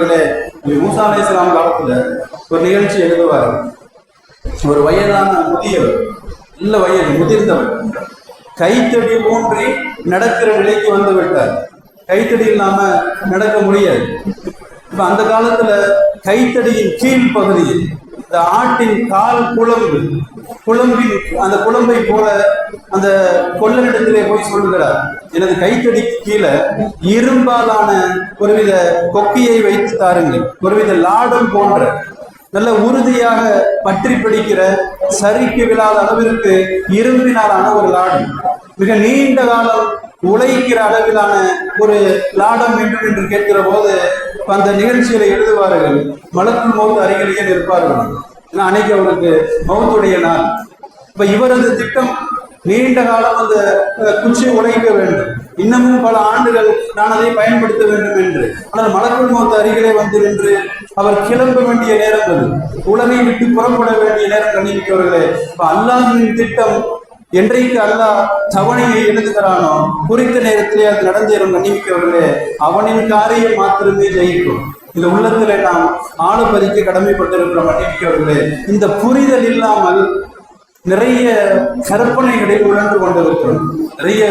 மூசா அலை இஸ்லாம் காலத்துல ஒரு நிகழ்ச்சி எழுதுவார். ஒரு வயதான முதியவர் இல்ல வயது முதிர்ந்தவர். கைத்தடி ஊன்றி நடக்கிற நிலைக்கு வந்து விட்டார். கைத்தடி இல்லாம நடக்க முடியாது. இப்ப அந்த காலத்துல கைத்தடியின் கீழ் பகுதியில் இந்த ஆட்டின் கால் குழம்பு. குழம்பின் அந்த குழம்பை போல அந்த கொள்ளனிடத்திலே போய் சொல்லுகிறார். எனது கைத்தடிக்கு கீழே இரும்பாலான ஒருவித கொக்கியை வைத்து தாருங்கள். ஒருவித லாடம் போன்ற நல்ல உறுதியாக பற்றி பிடிக்கிற சரிக்கு விழாத அளவிற்கு இரும்பினாலான ஒரு லாடம். மிக நீண்ட காலம் உழைக்கிற அளவிலான ஒரு லாடம் வேண்டும் என்று கேட்கிற போது அந்த நிகழ்ச்சியில எழுதுவார்கள் மலக்குள் மௌத்து அருகிலேயே நிற்பார்கள். ஏன்னா அன்னைக்கு அவருக்கு மௌத்துடைய நாள். இப்ப இவரது திட்டம் நீண்ட காலம் அந்த குச்சியை குச்சி உழைக்க வேண்டும். இன்னமும் பல ஆண்டுகள் நான் அதை பயன்படுத்த வேண்டும் என்று. ஆனால் மலக்குள் மௌத்த அருகிலே வந்து நின்று அவர் கிளம்ப வேண்டிய நேரம் அது. உலகை விட்டு புறப்பட வேண்டிய நேரம் கண்ணிமிக்கவர்களே இப்ப அல்லாஹின் திட்டம் என்றைக்கு அல்லாஹ் தவணையை எழுதுகிறானோ குறித்த நேரத்திலே அது நடந்தேறும் கண்ணிமிக்கவர்களே அவனின் காரியம் மாத்திரமே ஜெயிக்கும். இந்த உள்ளத்திலே நாம் ஆளுபதிக்கு கடமைப்பட்டிருக்கிறோம் கண்ணிமிக்கவர்களே. இந்த புரிதல் இல்லாமல் நிறைய கற்பனைகளில் உழன்று கொண்டிருக்கிறோம். நிறைய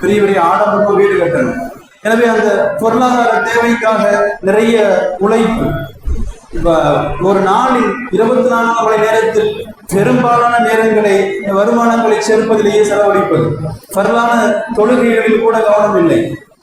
பெரிய பெரிய ஆடம்பரமாக வீடு கட்டணும். எனவே அந்த பொருளாதார தேவைக்காக நிறைய உழைப்பு ஒரு நாளில் இருபத்தி நான்கு மணி நேரத்தில் பெரும்பாலான நேரங்களை வருமானங்களை சேர்ப்பதிலேயே செலவழிப்பது. பரவான தொழுகைகளில் கூட கவனம் இல்லை.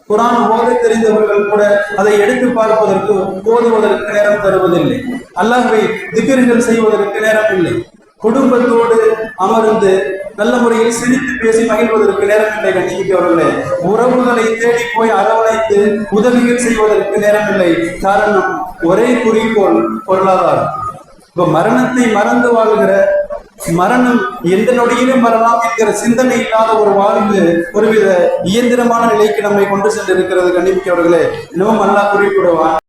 குரான் ஓத தெரிந்தவர்கள் கூட அதை எடுத்து பார்ப்பதற்கு ஓதுவதற்கு நேரம் தருவதில்லை. அல்லாஹை திக்கர்கள் செய்வதற்கு நேரம் இல்லை. குடும்பத்தோடு அமர்ந்து நல்ல முறையில் சிரித்து பேசி மகிழ்வதற்கு நேரமில்லை கண்டிக்கிறவர்களே உறவுகளை தேடி போய் அரவணைத்து உதவிகள் செய்வதற்கு நேரமில்லை காரணம் ஒரே குறிக்கோள் பொருளாதாரம். இப்ப மரணத்தை மறந்து வாழ்கிற மரணம் எந்த நொடியிலும் வரலாம் என்கிற சிந்தனை இல்லாத ஒரு வாழ்வு ஒருவித இயந்திரமான நிலைக்கு நம்மை கொண்டு சென்று இருக்கிறது கண்டிப்பிக்கவர்களே இன்னமும் நல்லா குறிப்பிடுவான்.